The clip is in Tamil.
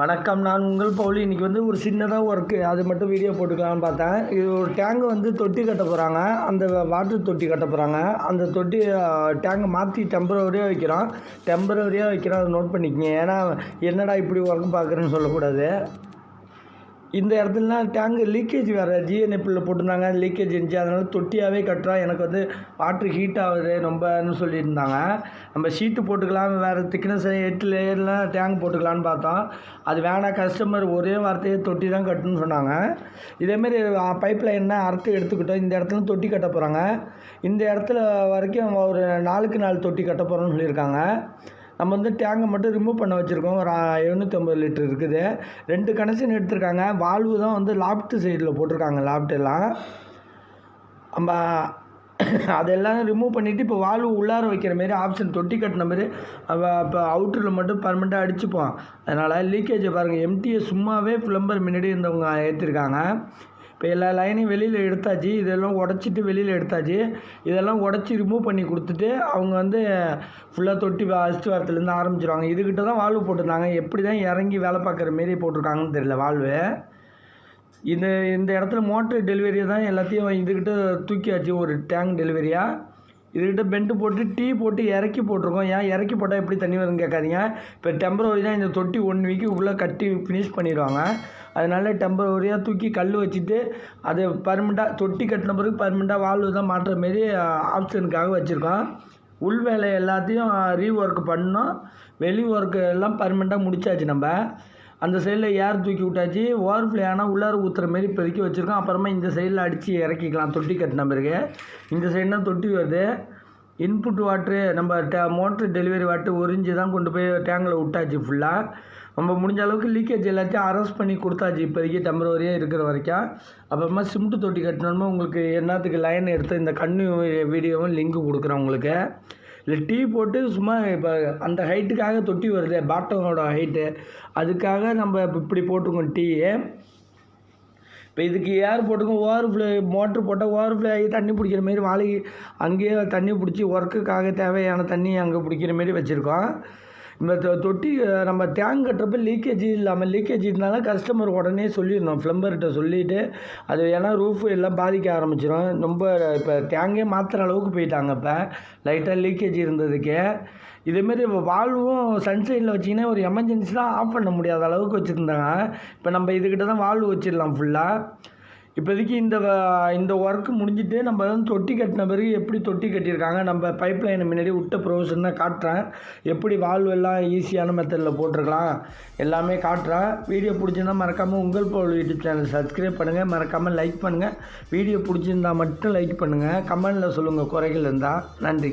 வணக்கம் நான் உங்கள் பவுலி. இன்றைக்கி வந்து ஒரு சின்னதாக ஒர்க்கு அது மட்டும் வீடியோ போட்டுக்கலாம்னு பார்த்தேன். இது ஒரு டேங்கு வந்து தொட்டி கட்ட போகிறாங்க அந்த வாட்டர் தொட்டி கட்ட போகிறாங்க அந்த தொட்டி டேங்கை மாற்றி டெம்பரவரியாக வைக்கிறோம். டெம்பரவரியாக வைக்கிறோம். அதை நோட் பண்ணிக்கங்க. ஏன்னா என்னடா இப்படி ஒர்க் பார்க்குறேன்னு சொல்லக்கூடாது. இந்த இடத்துலலாம் டேங்கு லீக்கேஜ் வேறு ஜிஎன்எப்பில் போட்டிருந்தாங்க. லீக்கேஜ் இருந்துச்சு. அதனால் தொட்டியாகவே கட்டுறோம் எனக்கு வந்து வாட்ரு ஹீட் ஆகுது. ரொம்பன்னு சொல்லியிருந்தாங்க. நம்ம ஷீட்டு போட்டுக்கலாம். வேறு திக்னஸ் எட்டு லேயர்லாம் டேங்க் போட்டுக்கலான்னு பார்த்தோம். அது வேணாம். கஸ்டமர் ஒரே வார்த்தையே தொட்டி தான் கட்டுன்னு சொன்னாங்க. இதேமாரி பைப் லைன்னா அறுத்து எடுத்துக்கிட்டோம். இந்த இடத்துல தொட்டி கட்ட போகிறாங்க இந்த இடத்துல வரைக்கும் ஒரு நாளுக்கு நாலு தொட்டி கட்ட போகிறோம்னு சொல்லியிருக்காங்க. நம்ம வந்து டேங்கை மட்டும் ரிமூவ் பண்ண வச்சுருக்கோம். ஒரு எழுநூற்றம்பது லிட்டர் இருக்குது. ரெண்டு கனெக்ஷன் எடுத்திருக்காங்க. வால்வு தான் வந்து லாப்ட் சைடில் போட்டிருக்காங்க லாப்டெல்லாம் நம்ம அதெல்லாம் ரிமூவ் பண்ணிவிட்டு இப்போ வால்வு உள்ளார வைக்கிற மாரி ஆப்ஷன் தொட்டி கட்டின மாரி இப்போ அவுட்டரில் மட்டும் பர்மனெண்ட்டாக அடிச்சுப்போம். அதனால் லீக்கேஜை பாருங்கள் எம்டியை சும்மாவே ஃப்ளம்பர் முன்னாடி இருந்தவங்க ஏற்றிருக்காங்க இப்போ எல்லா லைனையும் வெளியில் எடுத்தாச்சு. இதெல்லாம் உடச்சிட்டு வெளியில் எடுத்தாச்சு. இதெல்லாம் உடச்சி ரிமூவ் பண்ணி கொடுத்துட்டு அவங்க வந்து ஃபுல்லாக தொட்டி ஃபஸ்ட்டு வாரத்துலேருந்து ஆரம்பிச்சிருவாங்க. இதுக்கிட்ட தான் வாழ்வு போட்டிருந்தாங்க. எப்படி தான் இறங்கி வேலை பார்க்குற மாரி போட்டிருக்காங்கன்னு தெரியல வாழ்வு இந்த இந்த இடத்துல மோட்ரு டெலிவரியை தான் எல்லாத்தையும் இதுக்கிட்ட தூக்கியாச்சு. ஒரு டேங்க் டெலிவரியாக இதுக்கிட்ட பெண்டு போட்டு டீ போட்டு இறக்கி போட்டிருக்கோம். ஏன் இறக்கி போட்டால் எப்படி தண்ணி வரும்னு கேட்காதீங்க. இப்போ டெம்பரவரி தான் இந்த தொட்டி ஒன் வீக்கு உள்ளே கட்டி ஃபினிஷ் பண்ணிடுவாங்க. அதனால டெம்பரவரியாக தூக்கி கல் வச்சுட்டு அது பர்மனெண்ட்டாக தொட்டி கட்டின பிறகு பர்மனெண்ட்டாக வால்வு தான் மாட்டுற மாரி ஆப்ஷனுக்காக வச்சுருக்கோம். உள் வேலை எல்லாத்தையும் ரீ ஒர்க் பண்ணோம். வெளி ஒர்க்கு எல்லாம் பர்மனெண்ட்டாக முடிச்சாச்சு நம்ம. அந்த சைடில் ஏர் தூக்கி விட்டாச்சு. ஓவர் ஆனால் உள்ளார ஊற்றுற மாரி இப்போதைக்கு வச்சுருக்கோம். அப்புறமா இந்த சைடில் அடித்து இறக்கிக்கலாம். தொட்டி கட்டின பிறகு. இந்த சைடுனா தொட்டி வருது. இன்புட் வாட்ரு நம்ம டே மோட்ரு டெலிவரி வாட்ரு உறிஞ்சி தான் கொண்டு போய் டேங்கில் விட்டாச்சு ஃபுல்லாக நம்ம முடிஞ்ச அளவுக்கு லீக்கேஜ் எல்லாத்தையும் அரெஸ்ட் பண்ணி கொடுத்தாச்சு இப்போதைக்கு டெம்பரவரியாக இருக்கிற வரைக்கும். அப்புறமா சிமெண்ட் தொட்டி கட்டணுமா உங்களுக்கு என்னத்துக்கு லைன் எடுத்து இந்த கண்ணு வீடியோவும் லிங்க் கொடுக்குறேன் உங்களுக்கு. இல்லை டீ போட்டு சும்மா இப்போ அந்த ஹைட்டுக்காக தொட்டி வருது பாட்டமோட ஹைட்டு அதுக்காக நம்ம இப்போ இப்படி போட்டிருக்கோம் டீயை. இப்போ இதுக்கு ஏர் போட்டுக்கும் ஓவர் ஃப்ளோ மோட்ரு போட்டால் ஓவர் ஃப்ளோ ஆகி தண்ணி பிடிக்கிற மாரி வாழை அங்கேயே தண்ணி பிடிச்சி ஒர்க்குக்காக தேவையான தண்ணி அங்கே பிடிக்கிற மாரி வச்சுருக்கோம். இந்த தொட்டி நம்ம டேங்க் கட்டுறப்ப லீக்கேஜ் இல்லாமல் லீக்கேஜ் இருந்தாலும் கஸ்டமர் உடனே சொல்லிடணும். ப்ளம்பர்கிட்ட சொல்லிவிட்டு அது ஏன்னா ரூஃப் எல்லாம் பாதிக்க ஆரம்பிச்சிடும் ரொம்ப இப்போ டேங்கே மாற்றுற அளவுக்கு போயிட்டாங்க இப்போ. லைட்டாக லீக்கேஜ் இருந்ததுக்கே. இதேமாரி இப்போ வால்வும் சன்சைடில் வச்சிங்கன்னா ஒரு எமர்ஜென்சி தான் ஆஃப் பண்ண முடியாத அளவுக்கு வச்சுருந்தாங்க. இப்போ நம்ம இதுக்கிட்ட தான் வால்வு வச்சிடலாம் ஃபுல்லாக இப்போதைக்கு இந்த இந்த ஒர்க் முடிஞ்சிட்டு நம்ம வந்து தொட்டி கட்டின பிறகு எப்படி தொட்டி கட்டியிருக்காங்க? நம்ம பைப் லைனை முன்னாடி விட்ட ப்ரொவிஷன் தான் காட்டுறேன். எப்படி வால்வ் எல்லாம் ஈஸியான மெத்தடில் போட்டிருக்கலாம்? எல்லாமே காட்டுறேன். வீடியோ பிடிச்சிருந்தா மறக்காமல் உங்கள் போல் யூடியூப் சேனல் சப்ஸ்கிரைப் பண்ணுங்கள் மறக்காமல் லைக் பண்ணுங்கள் வீடியோ பிடிச்சிருந்தா மட்டும் லைக் பண்ணுங்கள் கமெண்டில் சொல்லுங்கள் குறைகள் இருந்தால் நன்றி.